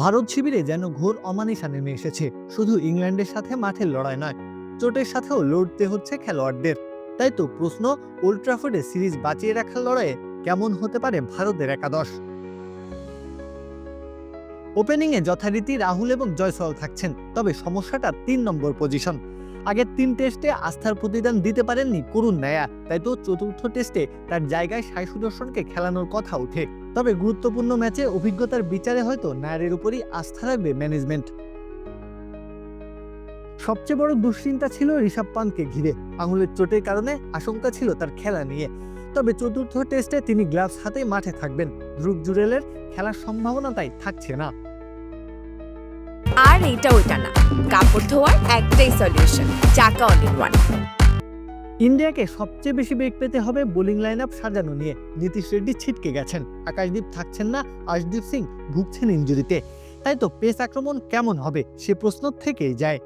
ভারত শিবিরে যেন ঘোর অমানিসা নেমে এসেছে। শুধু ইংল্যান্ডের সাথে মাঠের লড়াই নয়, চোটের সাথেও লড়তে হচ্ছে খেলোয়াড়দের। তাই তো প্রশ্ন, ওল্ড ট্রাফোর্ডে সিরিজ বাঁচিয়ে রাখার লড়াইয়ে কেমন হতে পারে ভারতের একাদশ? ওপেনিংয়ে যথারীতি রাহুল এবং জয়সওয়াল থাকছেন, তবে সমস্যাটা তিন নম্বর পজিশন। আগের তিন টেস্টে আস্থার প্রতিদান দিতে পারেননি করুণ নায়া। তাই তো চতুর্থ টেস্টে তার জায়গায় সাই সুদর্শনকে খেলানোর কথা ওঠে। তবে গুরুত্বপূর্ণ ম্যাচে অভিজ্ঞতার বিচারে হয়তো নায়ারের উপরই আস্থা রাখবে ম্যানেজমেন্ট। সবচেয়ে বড় দুশ্চিন্তা ছিল ঋষভ পান্তকে ঘিরে। আঙুলের চোটের কারণে আশঙ্কা ছিল তার খেলা নিয়ে। তবে চতুর্থ টেস্টে তিনি গ্লাভস হাতে মাঠে থাকবেন। ধ্রুব জুরেলের খেলার সম্ভাবনা তাই থাকছে না। আর এইটা ওইটা না। কাপড় ধোয়ার একটাই সলিউশন চাকা অল ইন ওয়ান ইন্ডিয়াকে সবচেয়ে বেশি বেগ পেতে হবে বোলিং লাইন আপ সাজানো নিয়ে। নীতিশ রেড্ডি ছিটকে গেছেন। আকাশদীপ থাকছেন না, আশদীপ সিং ভুগছেন ইঞ্জুরিতে তাই তো পেস আক্রমণ কেমন হবে সে প্রশ্ন থেকেই যায়।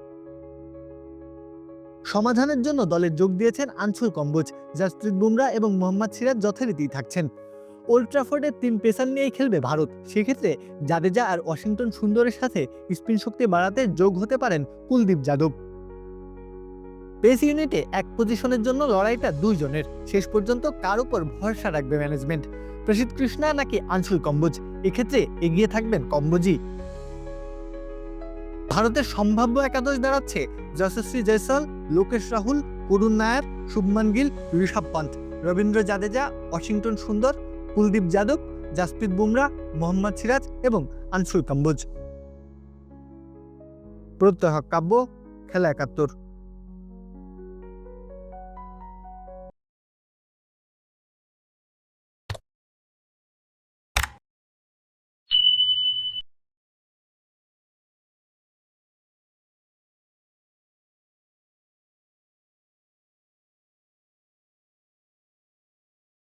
সমাধানের জন্য দলে যোগ দিয়েছেন আনসুল কম্বোজ। জাসপ্রীত বুমরা এবং মোহাম্মদ সিরাজ যথারীতি থাকছেন। ওল্ড ট্রাফোর্ডের তিন পেসার নিয়েই খেলবে ভারত। সেক্ষেত্রে জাদেজা আর ওয়াশিংটন সুন্দরের সাথে স্পিন শক্তি বাড়াতে যোগ হতে পারেন কুলদীপ যাদব। পেস ইউনিটে এক পজিশনের জন্য লড়াইটা দুইজনের। শেষ পর্যন্ত কার উপর ভরসা রাখবে ম্যানেজমেন্ট প্রসিদ্ধ কৃষ্ণা নাকি আনসুল কম্বোজ? এক্ষেত্রে এগিয়ে থাকবেন কম্বোজি ভারতের সম্ভাব্য একাদশ দাঁড়াচ্ছে যশস্বী জয়সল লোকেশ রাহুল, করুণ নায়ার, শুভমান গিল, ঋষভ পান্ত রবীন্দ্র জাদেজা, ওয়াশিংটন সুন্দর কুলদীপ যাদব জাসপ্রীত বুমরা মোহাম্মদ সিরাজ এবং আনসুল কাম্বুজ। প্রত্যহ কাব্য খেলা একাত্তর।